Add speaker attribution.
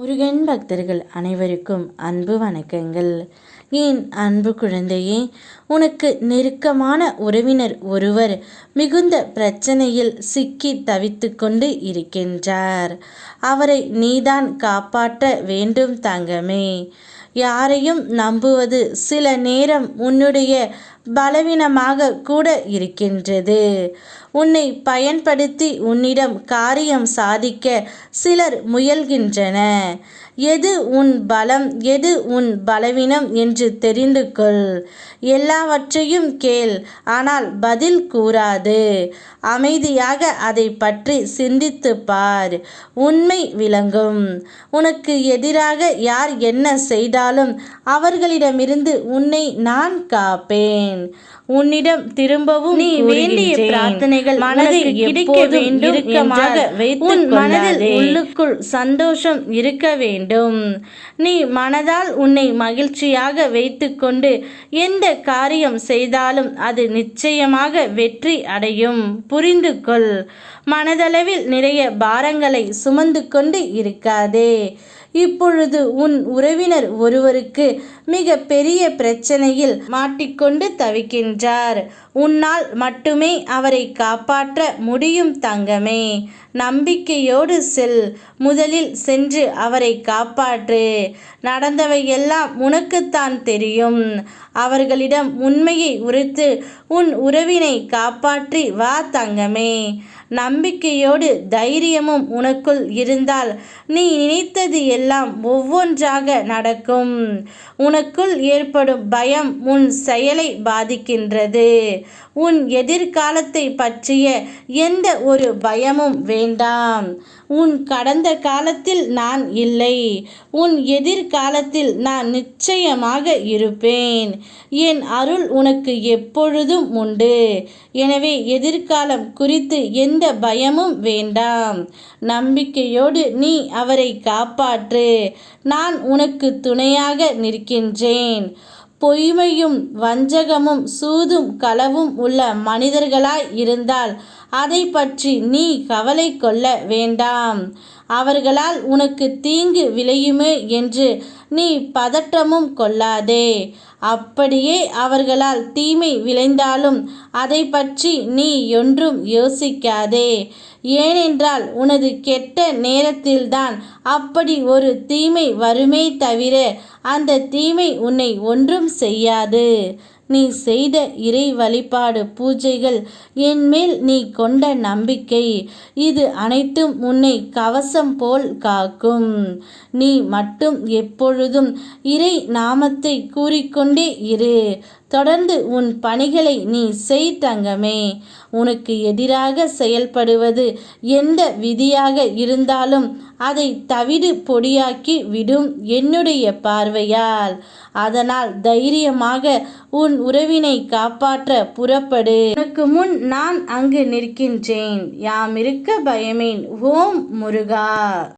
Speaker 1: முருகன் பக்தர்கள் அனைவருக்கும் அன்பு வணக்கங்கள். என் அன்பு குழந்தையே உனக்கு நெருக்கமான உறவினர் ஒருவர் மிகுந்த பிரச்சனையில் சிக்கி தவித்து கொண்டு இருக்கின்றார். அவரை நீதான் காப்பாற்ற வேண்டும் தங்கமே. யாரையும் நம்புவது சில நேரம் உன்னுடைய பலவீனமாக கூட இருக்கின்றது. உன்னை பயன்படுத்தி உன்னிடம் காரியம் சாதிக்க சிலர் முயல்கின்றன. எது உன் பலம் எது உன் பலவீனம் என்று தெரிந்து கொள். எல்லாவற்றையும் கேள் ஆனால் பதில் கூறாது. அமைதியாக அதை பற்றி சிந்தித்து பார். உண்மை விளங்கும். உனக்கு எதிராக யார் என்ன செய்தாலும் அவர்களிடமிருந்து உன்னை நான் காப்பேன். உன்னிடம் திரும்பவும் நீ வேண்டிய பிரார்த்தனைகள் மனதில் கிடைக்க வேண்டும் இறுக்கமாக உன் மனதில் உள்ளுக்குள் சந்தோஷம் இருக்க வேண்டும். நீ மனதால் உன்னை மகிழ்ச்சியாக வைத்துக்கொண்டு எந்த காரியம் செய்தாலும் அது நிச்சயமாக வெற்றி அடையும். புரிந்து கொள். மனதளவில் நிறைய பாரங்களை சுமந்து கொண்டு இருக்காதே. இப்பொழுது உன் உறவினர் ஒருவருக்கு மிக பெரிய பிரச்சனையில் மாட்டிக்கொண்டு தவிக்கின்றார். உன்னால் மட்டுமே அவரை காப்பாற்ற முடியும் தங்கமே. நம்பிக்கையோடு செல். முதலில் சென்று அவரை காப்பாற்று. நடந்தவையெல்லாம் உனக்குத்தான் தெரியும். அவர்களிடம் உண்மையை உரைத்து உன் உறவினை காப்பாற்றி வா தங்கமே. நம்பிக்கையோடு தைரியமும் உனக்குள் இருந்தால் நீ நினைத்தது எல்லாம் ஒவ்வொன்றாக நடக்கும். உனக்குள் ஏற்படும் பயம் உன் செயலை பாதிக்கின்றது. உன் எதிர்காலத்தை பற்றிய எந்த ஒரு பயமும் வேண்டாம். உன் கடந்த காலத்தில் நான் இல்லை. உன் எதிர்காலத்தில் நான் நிச்சயமாக இருப்பேன். என் அருள் உனக்கு எப்பொழுதும் உண்டு. எனவே எதிர்காலம் குறித்து எந்த பயமும் வேண்டாம். நம்பிக்கையோடு நீ அவரை காப்பாற்று. நான் உனக்கு துணையாக நிற்கின்றேன். பொய்மையும் வஞ்சகமும் சூதும் களவும் உள்ள மனிதர்களாய் இருந்தால் அதை பற்றி நீ கவலை கொள்ள வேண்டாம். அவர்களால் உனக்கு தீங்கு விளையுமே என்று நீ பதற்றமும் கொள்ளாதே. அப்படியே அவர்களால் தீமை விளைந்தாலும் அதை பற்றி நீ ஒன்றும் யோசிக்காதே. ஏனென்றால் உனது கெட்ட நேரத்தில்தான் அப்படி ஒரு தீமை வருமே தவிர அந்த தீமை உன்னை ஒன்றும் செய்யாது. நீ செய்த இறை வழிபாடு பூஜைகள் என்மேல் நீ கொண்ட நம்பிக்கை. இது அனைத்தும் உன்னை கவசம் போல் காக்கும். நீ மட்டும் எப்பொழுதும் இறை நாமத்தை கூறிக்கொண்டே இரு. தொடர்ந்து உன் பணிகளை நீ செய் தங்கமே. உனக்கு எதிராக செயல்படுவது எந்த விதியாக இருந்தாலும் அதை தவிடு பொடியாக்கி விடும் என்னுடைய பார்வையால். அதனால் தைரியமாக உன் உறவினை காப்பாற்ற புறப்படு. உனக்கு முன் நான் அங்கு நிற்கின்றேன். யாமிருக்க பயமேன். ஓம் முருகா.